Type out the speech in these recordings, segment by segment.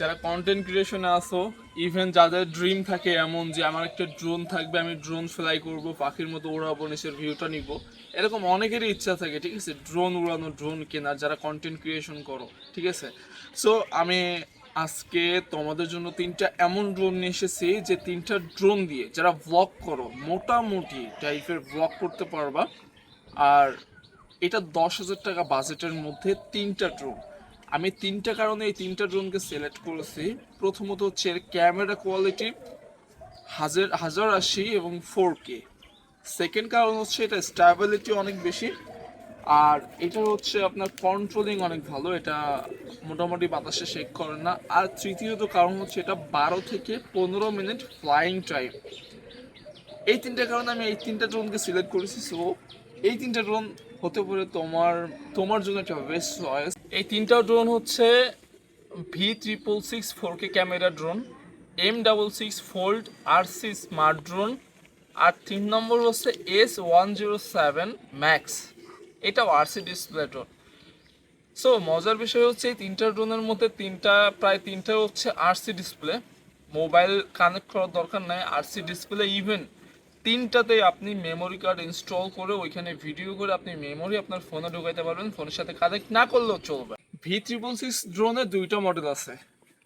যারা কন্টেন্ট ক্রিয়েশনে আসো ইভেন যাদের ড্রিম থাকে এমন যে আমার একটা ড্রোন থাকবে, আমি ড্রোন ফ্লাই করব, পাখির মতো উড়াবো, নিচের ভিউটা নিব, এরকম অনেকেরই ইচ্ছা থাকে, ঠিক আছে? ড্রোন উড়ানো ড্রোন কেনার যারা কন্টেন্ট ক্রিয়েশন করো, ঠিক আছে? সো আমি আজকে তোমাদের জন্য তিনটা এমন ড্রোন নিয়ে এসেছি যে তিনটা ড্রোন দিয়ে যারা ব্লগ করো, মোটামুটি টাইপের ব্লগ করতে পারবা। আর এটা দশ হাজার টাকা বাজেটের মধ্যে তিনটা ড্রোন আমি তিনটা কারণে এই তিনটা ড্রোনকে সিলেক্ট করেছি। প্রথমত হচ্ছে এর ক্যামেরা কোয়ালিটি হাজার হাজার আশি এবং ফোর কে সেকেন্ড কারণ হচ্ছে এটা স্ট্যাবিলিটি অনেক বেশি। আর এটা হচ্ছে আপনার কন্ট্রোলিং অনেক ভালো, এটা মোটামুটি বাতাসে শেক করে না। আর তৃতীয়ত কারণ হচ্ছে এটা বারো থেকে পনেরো মিনিট ফ্লাইং টাইম এই তিনটা কারণে আমি এই তিনটা ড্রোনকে সিলেক্ট করেছি। সো এই তিনটা ড্রোন হতে পারে তোমার তোমার জন্য একটা বেস্ট চয়েস এই তিনটা ড্রোন হচ্ছে V triple six four K camera drone M double six fold R C smart drone আর তিন নম্বর হচ্ছে S one zero seven max এটাও আরসি ডিসপ্লে ড্রোন সো মজার বিষয় হচ্ছে এই তিনটা ড্রোনের মধ্যে তিনটা, প্রায় তিনটা হচ্ছে আরসি ডিসপ্লে মোবাইল কানেক্ট করার দরকার নাই আরসি ডিসপ্লে ইভেন তিনটাতেই আপনি মেমোরি কার্ড ইনস্টল করে ওইখানে ভিডিও করে আপনি মেমোরি আপনার ফোনে ঢুকাইতে পারবেন ফোনের সাথে কানেক্ট না করলেও চলবে। ভি ট্রিপল সিক্স ড্রোনের দুইটা মডেল আছে।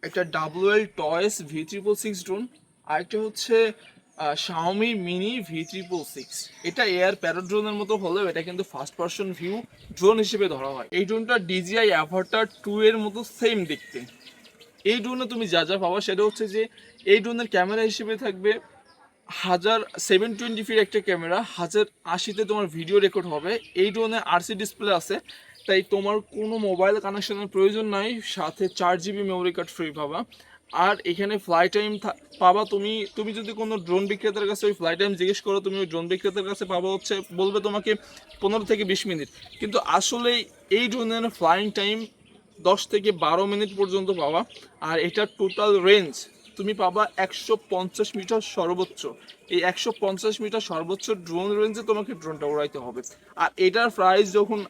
একটা WL toys V triple six drone আরেকটা হচ্ছে Xiaomi mini V triple six এটা এয়ার প্যারো ড্রোনের মতো হলেও এটা কিন্তু ফার্স্ট পার্সন ভিউ ড্রোন হিসেবে ধরা হয়। এই ড্রোনটা ডিজিআই অ্যাভাটার টু এর মতো সেম দেখতে। এই ড্রোনে তুমি যা যা পাবা সেটা হচ্ছে যে, এই ড্রোনের ক্যামেরা হিসেবে থাকবে হাজার সেভেন টোয়েন্টি ফির একটা ক্যামেরা হাজার আশিতে তোমার ভিডিও রেকর্ড হবে। এই ড্রোনে আরসি ডিসপ্লে আছে, তাই তোমার কোনো মোবাইল কানেকশনের প্রয়োজন নাই, সাথে চার জিবি মেমোরি কার্ড ফ্রি পাবা। আর এখানে ফ্লাই টাইম পাবা তুমি তুমি যদি কোনো ড্রোন বিক্রেতার কাছে ওই ফ্লাই টাইম জিজ্ঞেস করো, তুমি ওই ড্রোন বিক্রেতার কাছে পাবা হচ্ছে, বলবে তোমাকে পনেরো থেকে বিশ মিনিট কিন্তু আসলে এই ড্রোনের ফ্লাইং টাইম দশ থেকে বারো মিনিট পর্যন্ত পাওয়া আর এটা টোটাল রেঞ্জ তুমি পাবা একশো পঞ্চাশ মিটার সর্বোচ্চ। এই একশো পঞ্চাশ মিটার সর্বোচ্চ ড্রোন রেঞ্জে তোমাকে ড্রোনটা উড়াইতে হবে। আর এটার প্রাইস যখন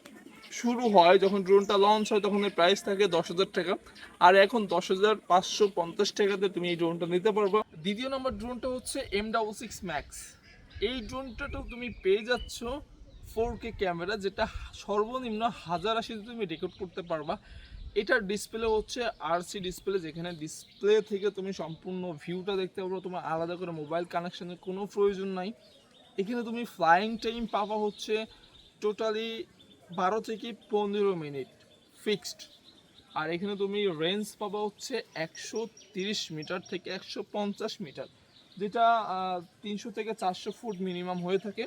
শুরু হয়, যখন ড্রোনটা লঞ্চ হয়, তখন এর প্রাইস থাকে দশ হাজার টাকা। আর এখন দশ হাজার পাঁচশো পঞ্চাশ টাকাতে তুমি এই ড্রোনটা নিতে পারবে। দ্বিতীয় নম্বর ড্রোনটা হচ্ছে এম ডাবল সিক্স ম্যাক্স এই ড্রোনটা তো তুমি পেয়ে যাচ্ছ ফোর কে ক্যামেরা যেটা সর্বনিম্ন হাজার আশিতে তুমি রেকর্ড করতে পারবা। এটার ডিসপ্লে হচ্ছে আরসি ডিসপ্লে যেখানে ডিসপ্লে থেকে তুমি সম্পূর্ণ ভিউটা দেখতে পারো। তোমার আলাদা করে মোবাইল কানেকশানের কোনো প্রয়োজন নাই। এখানে তুমি ফ্লাইং টাইম পাবা হচ্ছে টোটালি বারো থেকে পনেরো মিনিট ফিক্সড আর এখানে তুমি রেঞ্জ পাবা হচ্ছে একশো তিরিশ মিটার থেকে একশো পঞ্চাশ মিটার, যেটা তিনশো থেকে চারশো ফুট মিনিমাম হয়ে থাকে।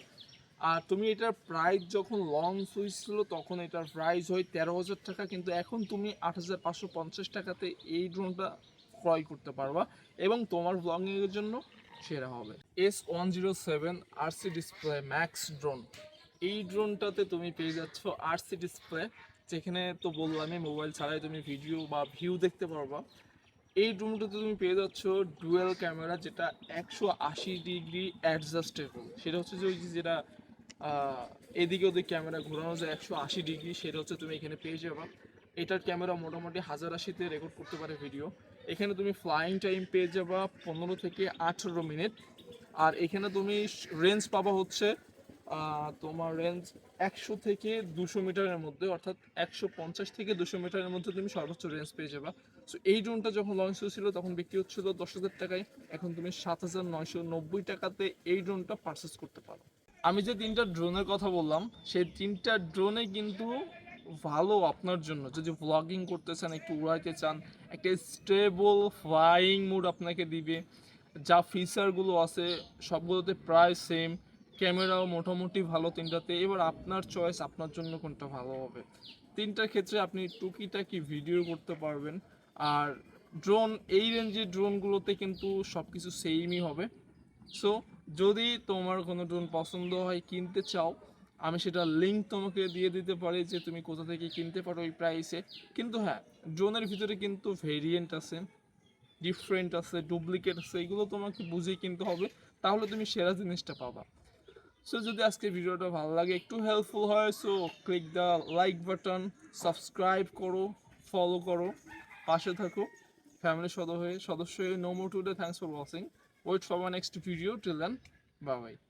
আর তুমি এটার প্রাইস যখন লঞ্চ হয়েছিল তখন এটার প্রাইস হয় তেরো হাজার টাকা, কিন্তু এখন তুমি আট হাজার পাঁচশো পঞ্চাশ টাকাতে এই ড্রোনটা ক্রয় করতে পারবা এবং তোমার ব্লগিংয়ের জন্য সেরা হবে। S one zero seven RC display max drone এই ড্রোনটাতে তুমি পেয়ে যাচ্ছ আরসি ডিসপ্লে যেখানে তো বললামই মোবাইল ছাড়াই তুমি ভিডিও বা ভিউ দেখতে পারবা। এই ড্রোনটাতে তুমি পেয়ে যাচ্ছ ডুয়েল ক্যামেরা যেটা একশো আশি ডিগ্রি অ্যাডজাস্টেবল সেটা হচ্ছে যে ওই যেটা এদিকে ওদিক ক্যামেরা ঘোরানো যায় একশো আশি ডিগ্রি, সেটা হচ্ছে তুমি এখানে পেয়ে যাবা। এটার ক্যামেরা মোটামুটি হাজার আশিতে রেকর্ড করতে পারে ভিডিও এখানে তুমি ফ্লাইং টাইম পেয়ে যাবা পনেরো থেকে আঠেরো মিনিট আর এখানে তুমি রেঞ্জ পাবা হচ্ছে তোমার রেঞ্জ একশো থেকে দুশো মিটারের মধ্যে, অর্থাৎ একশো পঞ্চাশ থেকে দুশো মিটারের মধ্যে তুমি সর্বোচ্চ রেঞ্জ পেয়ে যাবা। সো এই ড্রোনটা যখন লঞ্চ হয়েছিল, তখন বিক্রি হচ্ছিল দশ হাজার টাকায়। এখন তুমি সাত হাজার নয়শো নব্বই টাকাতে এই ড্রোনটা পারচেস করতে পারো। আমি যে তিনটা ড্রোনের কথা বললাম, সেই তিনটা ড্রোনে কিন্তু ভালো আপনার জন্য। যদি ব্লগিং করতে চান একটু উড়াইতে চান, একটা স্টেবল ফ্লাইং মুড আপনাকে দিবে। যা ফিচারগুলো আছে, সবগুলোতে প্রায় সেম ক্যামেরাও মোটামুটি ভালো তিনটাতে। এবার আপনার চয়েস আপনার জন্য কোনটা ভালো হবে। তিনটার ক্ষেত্রে আপনি টুকিটাকি ভিডিও করতে পারবেন। আর ড্রোন এই রেঞ্জের ড্রোনগুলোতে কিন্তু সব কিছু সেমই হবে। সো যদি তোমার কোনো ড্রোন পছন্দ হয়, কিনতে চাও, আমি সেটা লিঙ্ক তোমাকে দিয়ে দিতে পারি যে তুমি কোথা থেকে কিনতে পারো ওই প্রাইসে কিন্তু হ্যাঁ ড্রোনের ভিতরে কিন্তু ভেরিয়েন্ট আছে ডিফারেন্ট আছে ডুপ্লিকেট আছে, এগুলো তোমাকে বুঝে কিনতে হবে, তাহলে তুমি সেরা জিনিসটা পাবা। সো যদি আজকে ভিডিওটা ভালো লাগে, একটু হেল্পফুল হয় so click the like button subscribe করো ফলো করো, পাশে থাকো ফ্যামিলির সদস্য হয়ে সদস্য হয়ে no more today thanks for watching wait for my next video. Till then bye bye